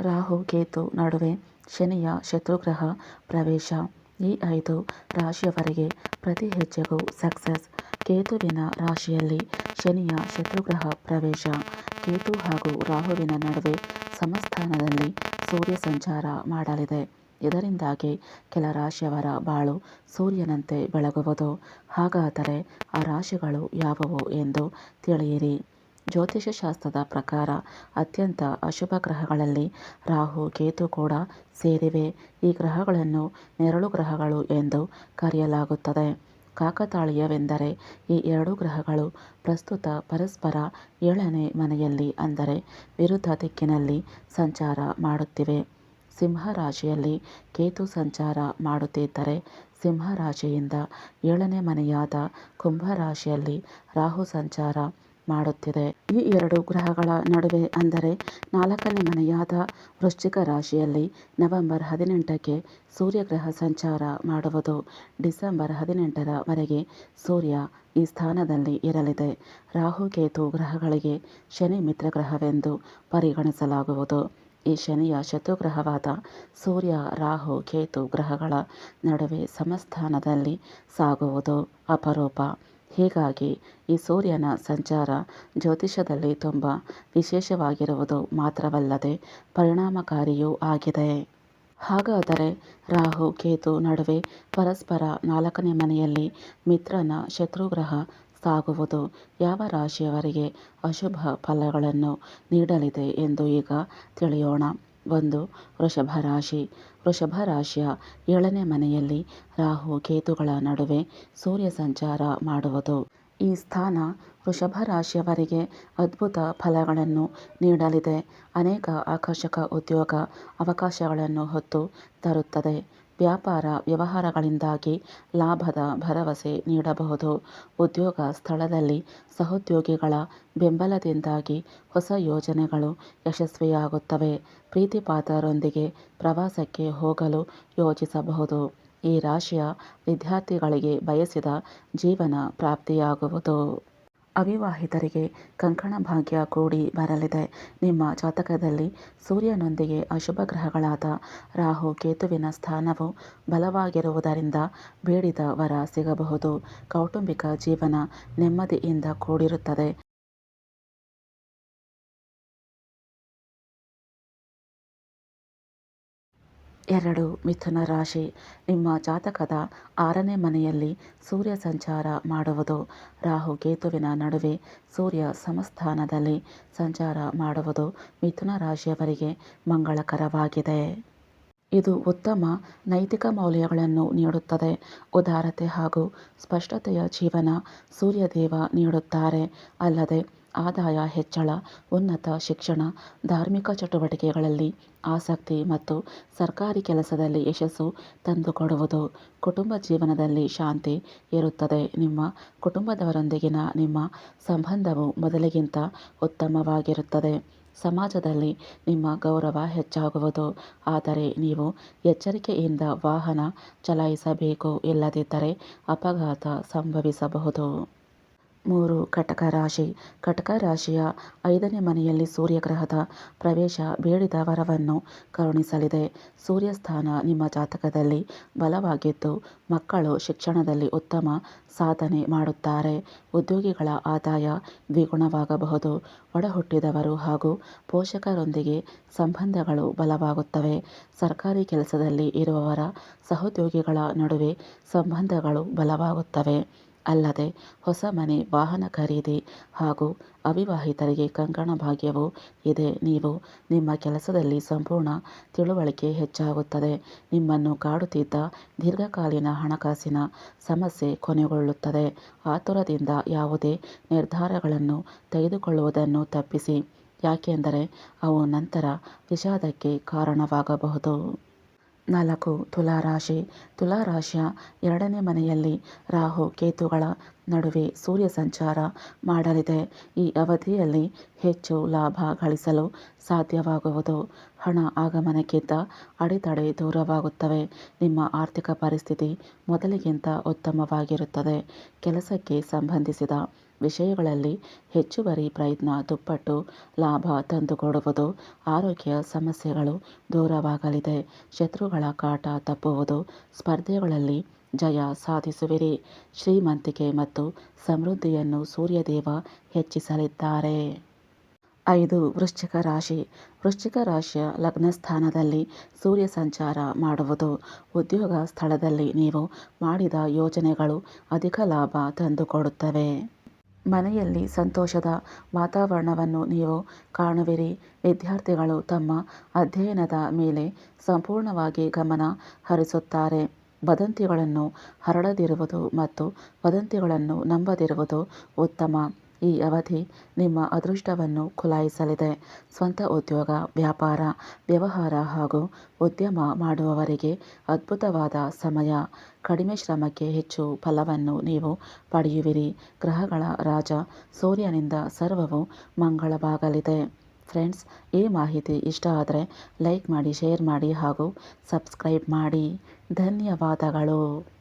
ರಾಹು ಕೇತು ನಡುವೆ ಶನಿಯ ಶತ್ರುಗ್ರಹ ಪ್ರವೇಶ. ಈ ಐದು ರಾಶಿಯವರಿಗೆ ಪ್ರತಿ ಹೆಜ್ಜೆಗೂ ಸಕ್ಸಸ್ ಕೇತುವಿನ ರಾಶಿಯಲ್ಲಿ ಶನಿಯ ಶತ್ರುಗ್ರಹ ಪ್ರವೇಶ. ಕೇತು ಹಾಗೂ ರಾಹುವಿನ ನಡುವೆ ಸಮಸ್ಥಾನದಲ್ಲಿ ಸೂರ್ಯ ಸಂಚಾರ ಮಾಡಲಿದೆ. ಇದರಿಂದಾಗಿ ಕೆಲ ರಾಶಿಯವರ ಬಾಳು ಸೂರ್ಯನಂತೆ ಬೆಳಗುವುದು. ಹಾಗಾದರೆ ಆ ರಾಶಿಗಳು ಯಾವುವು ಎಂದು ತಿಳಿಯಿರಿ. ಜ್ಯೋತಿಷ್ಯ ಶಾಸ್ತ್ರದ ಪ್ರಕಾರ ಅತ್ಯಂತ ಅಶುಭ ಗ್ರಹಗಳಲ್ಲಿ ರಾಹು, ಕೇತು ಕೂಡ ಸೇರಿವೆ. ಈ ಗ್ರಹಗಳನ್ನು ನೆರಳು ಗ್ರಹಗಳು ಎಂದು ಕರೆಯಲಾಗುತ್ತದೆ. ಕಾಕತಾಳೀಯವೆಂದರೆ ಈ ಎರಡೂ ಗ್ರಹಗಳು ಪ್ರಸ್ತುತ ಪರಸ್ಪರ ಏಳನೇ ಮನೆಯಲ್ಲಿ ಅಂದರೆ ವಿರುದ್ಧ ದಿಕ್ಕಿನಲ್ಲಿ ಸಂಚಾರ ಮಾಡುತ್ತಿವೆ. ಸಿಂಹ ರಾಶಿಯಲ್ಲಿ ಕೇತು ಸಂಚಾರ ಮಾಡುತ್ತಿದ್ದರೆ ಸಿಂಹ ರಾಶಿಯಿಂದ ಏಳನೇ ಮನೆಯಾದ ಕುಂಭ ರಾಶಿಯಲ್ಲಿ ರಾಹು ಸಂಚಾರ ಮಾಡುತ್ತಿದೆ. ಈ ಎರಡು ಗ್ರಹಗಳ ನಡುವೆ ಅಂದರೆ ನಾಲ್ಕನೇ ಮನೆಯಾದ ವೃಶ್ಚಿಕ ರಾಶಿಯಲ್ಲಿ ನವೆಂಬರ್ ಹದಿನೆಂಟಕ್ಕೆ ಸೂರ್ಯಗ್ರಹ ಸಂಚಾರ ಮಾಡುವುದು. ಡಿಸೆಂಬರ್ ಹದಿನೆಂಟರ ವರೆಗೆ ಸೂರ್ಯ ಈ ಸ್ಥಾನದಲ್ಲಿ ಇರಲಿದೆ. ರಾಹು ಕೇತು ಗ್ರಹಗಳಿಗೆ ಶನಿ ಮಿತ್ರಗ್ರಹವೆಂದು ಪರಿಗಣಿಸಲಾಗುವುದು. ಈ ಶನಿಯ ಶತ್ರುಗ್ರಹವಾದ ಸೂರ್ಯ, ರಾಹು, ಕೇತು ಗ್ರಹಗಳ ನಡುವೆ ಸಮಸ್ಥಾನದಲ್ಲಿ ಸಾಗುವುದು ಅಪರೂಪ. ಹೀಗಾಗಿ ಈ ಸೂರ್ಯನ ಸಂಚಾರ ಜ್ಯೋತಿಷ್ಯದಲ್ಲಿ ತುಂಬ ವಿಶೇಷವಾಗಿರುವುದು ಮಾತ್ರವಲ್ಲದೆ ಪರಿಣಾಮಕಾರಿಯೂ ಆಗಿದೆ. ಹಾಗಾದರೆ ರಾಹು, ಕೇತು ನಡುವೆ ಪರಸ್ಪರ ನಾಲ್ಕನೇ ಮನೆಯಲ್ಲಿ ಮಿತ್ರನ ಶತ್ರುಗ್ರಹ ಸಾಗುವುದು ಯಾವ ರಾಶಿಯವರಿಗೆ ಅಶುಭ ಫಲಗಳನ್ನು ನೀಡಲಿದೆ ಎಂದು ಈಗ ತಿಳಿಯೋಣ. ಒಂದು ವೃಷಭ ರಾಶಿ ವೃಷಭ ರಾಶಿಯ ಏಳನೇ ಮನೆಯಲ್ಲಿ ರಾಹು ಕೇತುಗಳ ನಡುವೆ ಸೂರ್ಯ ಸಂಚಾರ ಮಾಡುವುದು. ಈ ಸ್ಥಾನ ವೃಷಭ ರಾಶಿಯವರಿಗೆ ಅದ್ಭುತ ಫಲಗಳನ್ನು ನೀಡಲಿದೆ. ಅನೇಕ ಆಕರ್ಷಕ ಉದ್ಯೋಗ ಅವಕಾಶಗಳನ್ನು ಹೊತ್ತು ತರುತ್ತದೆ. ವ್ಯಾಪಾರ ವ್ಯವಹಾರಗಳಿಂದಾಗಿ ಲಾಭದ ಭರವಸೆ ನೀಡಬಹುದು. ಉದ್ಯೋಗ ಸ್ಥಳದಲ್ಲಿ ಸಹೋದ್ಯೋಗಿಗಳ ಬೆಂಬಲದಿಂದಾಗಿ ಹೊಸ ಯೋಜನೆಗಳು ಯಶಸ್ವಿಯಾಗುತ್ತವೆ. ಪ್ರೀತಿಪಾತ್ರರೊಂದಿಗೆ ಪ್ರವಾಸಕ್ಕೆ ಹೋಗಲು ಯೋಚಿಸಬಹುದು ಈ ರಾಶಿಯ ವಿದ್ಯಾರ್ಥಿಗಳಿಗೆ ಬಯಸಿದ ಜೀವನ ಪ್ರಾಪ್ತಿಯಾಗುವುದು. ಅವಿವಾಹಿತರಿಗೆ ಕಂಕಣ ಭಾಗ್ಯ ಕೂಡಿ ಬರಲಿದೆ. ನಿಮ್ಮ ಜಾತಕದಲ್ಲಿ ಸೂರ್ಯನೊಂದಿಗೆ ಅಶುಭ ಗ್ರಹಗಳಾದ ರಾಹು ಕೇತುವಿನ ಸ್ಥಾನವು ಬಲವಾಗಿರುವುದರಿಂದ ಬೇಡಿದ ವರ ಸಿಗಬಹುದು. ಕೌಟುಂಬಿಕ ಜೀವನ ನೆಮ್ಮದಿಯಿಂದ ಕೂಡಿರುತ್ತದೆ. ಎರಡು ಮಿಥುನ ರಾಶಿ. ನಿಮ್ಮ ಜಾತಕದ ಆರನೇ ಮನೆಯಲ್ಲಿ ಸೂರ್ಯ ಸಂಚಾರ ಮಾಡುವುದು. ರಾಹು ಕೇತುವಿನ ನಡುವೆ ಸೂರ್ಯ ಸಮಸ್ಥಾನದಲ್ಲಿ ಸಂಚಾರ ಮಾಡುವುದು ಮಿಥುನ ರಾಶಿಯವರಿಗೆ ಮಂಗಳಕರವಾಗಿದೆ. ಇದು ಉತ್ತಮ ನೈತಿಕ ಮೌಲ್ಯಗಳನ್ನು ನೀಡುತ್ತದೆ. ಉದಾರತೆ ಹಾಗೂ ಸ್ಪಷ್ಟತೆಯ ಜೀವನ ಸೂರ್ಯದೇವ ನೀಡುತ್ತಾರೆ. ಅಲ್ಲದೆ ಆದಾಯ, ಹೆಚ್ಚಳ, ಉನ್ನತ ಶಿಕ್ಷಣ, ಧಾರ್ಮಿಕ ಚಟುವಟಿಕೆಗಳಲ್ಲಿ ಆಸಕ್ತಿ ಮತ್ತು ಸರ್ಕಾರಿ ಕೆಲಸದಲ್ಲಿ ಯಶಸ್ಸು ತಂದುಕೊಡುವುದು ಕುಟುಂಬ ಜೀವನದಲ್ಲಿ ಶಾಂತಿ ಇರುತ್ತದೆ. ನಿಮ್ಮ ಕುಟುಂಬದವರೊಂದಿಗಿನ ನಿಮ್ಮ ಸಂಬಂಧವು ಮೊದಲಿಗಿಂತ ಉತ್ತಮವಾಗಿರುತ್ತದೆ. ಸಮಾಜದಲ್ಲಿ ನಿಮ್ಮ ಗೌರವ ಹೆಚ್ಚಾಗುವುದು. ಆದರೆ ನೀವು ಎಚ್ಚರಿಕೆಯಿಂದ ವಾಹನ ಚಲಾಯಿಸಬೇಕು, ಇಲ್ಲದಿದ್ದರೆ ಅಪಘಾತ ಸಂಭವಿಸಬಹುದು. ಮೂರು ಕಟಕ ರಾಶಿ. ಕಟಕ ರಾಶಿಯ ಐದನೇ ಮನೆಯಲ್ಲಿ ಸೂರ್ಯಗ್ರಹದ ಪ್ರವೇಶ ಬೇಡಿದ ವರವನ್ನು ಕರುಣಿಸಲಿದೆ. ಸೂರ್ಯಸ್ಥಾನ ನಿಮ್ಮ ಜಾತಕದಲ್ಲಿ ಬಲವಾಗಿದ್ದು, ಮಕ್ಕಳು ಶಿಕ್ಷಣದಲ್ಲಿ ಉತ್ತಮ ಸಾಧನೆ ಮಾಡುತ್ತಾರೆ. ಉದ್ಯೋಗಿಗಳ ಆದಾಯ ದ್ವಿಗುಣವಾಗಬಹುದು. ಒಡಹುಟ್ಟಿದವರು ಹಾಗೂ ಪೋಷಕರೊಂದಿಗೆ ಸಂಬಂಧಗಳು ಬಲವಾಗುತ್ತವೆ. ಸರ್ಕಾರಿ ಕೆಲಸದಲ್ಲಿ ಇರುವವರ ಸಹೋದ್ಯೋಗಿಗಳ ನಡುವೆ ಸಂಬಂಧಗಳು ಬಲವಾಗುತ್ತವೆ. ಅಲ್ಲದೆ ಹೊಸ ಮನೆ, ವಾಹನ ಖರೀದಿ ಹಾಗೂ ಅವಿವಾಹಿತರಿಗೆ ಕಂಕಣ ಭಾಗ್ಯವೂ ಇದೆ. ನೀವು ನಿಮ್ಮ ಕೆಲಸದಲ್ಲಿ ಸಂಪೂರ್ಣ ತಿಳುವಳಿಕೆ ಹೆಚ್ಚಾಗುತ್ತದೆ. ನಿಮ್ಮನ್ನು ಕಾಡುತ್ತಿದ್ದ ದೀರ್ಘಕಾಲೀನ ಹಣಕಾಸಿನ ಸಮಸ್ಯೆ ಕೊನೆಗೊಳ್ಳುತ್ತದೆ. ಆತುರದಿಂದ ಯಾವುದೇ ನಿರ್ಧಾರಗಳನ್ನು ತೆಗೆದುಕೊಳ್ಳುವುದನ್ನು ತಪ್ಪಿಸಿ. ಯಾಕೆಂದರೆ ಅವು ನಂತರ ವಿಷಾದಕ್ಕೆ ಕಾರಣವಾಗಬಹುದು. ನಾಲ್ಕು ತುಲಾರಾಶಿ. ತುಲಾರಾಶಿಯ ಎರಡನೇ ಮನೆಯಲ್ಲಿ ರಾಹು, ಕೇತುಗಳ ನಡುವೆ ಸೂರ್ಯ ಸಂಚಾರ ಮಾಡಲಿದೆ. ಈ ಅವಧಿಯಲ್ಲಿ ಹೆಚ್ಚು ಲಾಭ ಗಳಿಸಲು ಸಾಧ್ಯವಾಗುವುದು. ಹಣ ಆಗಮನಕ್ಕಿಂತ ಅಡೆತಡೆ ದೂರವಾಗುತ್ತವೆ. ನಿಮ್ಮ ಆರ್ಥಿಕ ಪರಿಸ್ಥಿತಿ ಮೊದಲಿಗಿಂತ ಉತ್ತಮವಾಗಿರುತ್ತದೆ. ಕೆಲಸಕ್ಕೆ ಸಂಬಂಧಿಸಿದ ವಿಷಯಗಳಲ್ಲಿ ಹೆಚ್ಚುವರಿ ಪ್ರಯತ್ನ, ದುಪ್ಪಟ್ಟು, ಲಾಭ ತಂದುಕೊಡುವುದು, ಆರೋಗ್ಯ ಸಮಸ್ಯೆಗಳು ದೂರವಾಗಲಿದೆ. ಶತ್ರುಗಳ ಕಾಟ ತಪ್ಪುವುದು, ಸ್ಪರ್ಧೆಗಳಲ್ಲಿ ಜಯ ಸಾಧಿಸುವಿರಿ. ಶ್ರೀಮಂತಿಕೆ ಮತ್ತು ಸಮೃದ್ಧಿಯನ್ನು ಸೂರ್ಯದೇವ ಹೆಚ್ಚಿಸಲಿದ್ದಾರೆ. ಐದು, ವೃಶ್ಚಿಕ ರಾಶಿ. ವೃಶ್ಚಿಕ ರಾಶಿಯ ಲಗ್ನಸ್ಥಾನದಲ್ಲಿ ಸೂರ್ಯ ಸಂಚಾರ ಮಾಡುವುದು. ಉದ್ಯೋಗ ಸ್ಥಳದಲ್ಲಿ ನೀವು ಮಾಡಿದ ಯೋಜನೆಗಳು ಅಧಿಕ ಲಾಭ ತಂದುಕೊಡುತ್ತವೆ. ಮನೆಯಲ್ಲಿ ಸಂತೋಷದ ವಾತಾವರಣವನ್ನು ನೀವು ಕಾಣುವಿರಿ. ವಿದ್ಯಾರ್ಥಿಗಳು ತಮ್ಮ ಅಧ್ಯಯನದ ಮೇಲೆ ಸಂಪೂರ್ಣವಾಗಿ ಗಮನ ಹರಿಸುತ್ತಾರೆ. ವದಂತಿಗಳನ್ನು ಹರಡದಿರುವುದು ಮತ್ತು ವದಂತಿಗಳನ್ನು ನಂಬದಿರುವುದು ಉತ್ತಮ. ಈ ಅವಧಿ ನಿಮ್ಮ ಅದೃಷ್ಟವನ್ನು ಖುಲಾಯಿಸಲಿದೆ ಸ್ವಂತ ಉದ್ಯೋಗ, ವ್ಯಾಪಾರ, ವ್ಯವಹಾರ ಹಾಗೂ ಉದ್ಯಮ ಮಾಡುವವರಿಗೆ ಅದ್ಭುತವಾದ ಸಮಯ. ಕಡಿಮೆ ಶ್ರಮಕ್ಕೆ ಹೆಚ್ಚು ಫಲವನ್ನು ನೀವು ಪಡೆಯುವಿರಿ. ಗ್ರಹಗಳ ರಾಜ ಸೂರ್ಯನಿಂದ ಸರ್ವವು ಮಂಗಳವಾಗಲಿದೆ. ಫ್ರೆಂಡ್ಸ್, ಈ ಮಾಹಿತಿ ಇಷ್ಟ ಆದರೆ ಲೈಕ್ ಮಾಡಿ, ಶೇರ್ ಮಾಡಿ ಹಾಗೂ ಸಬ್ಸ್ಕ್ರೈಬ್ ಮಾಡಿ. ಧನ್ಯವಾದಗಳು.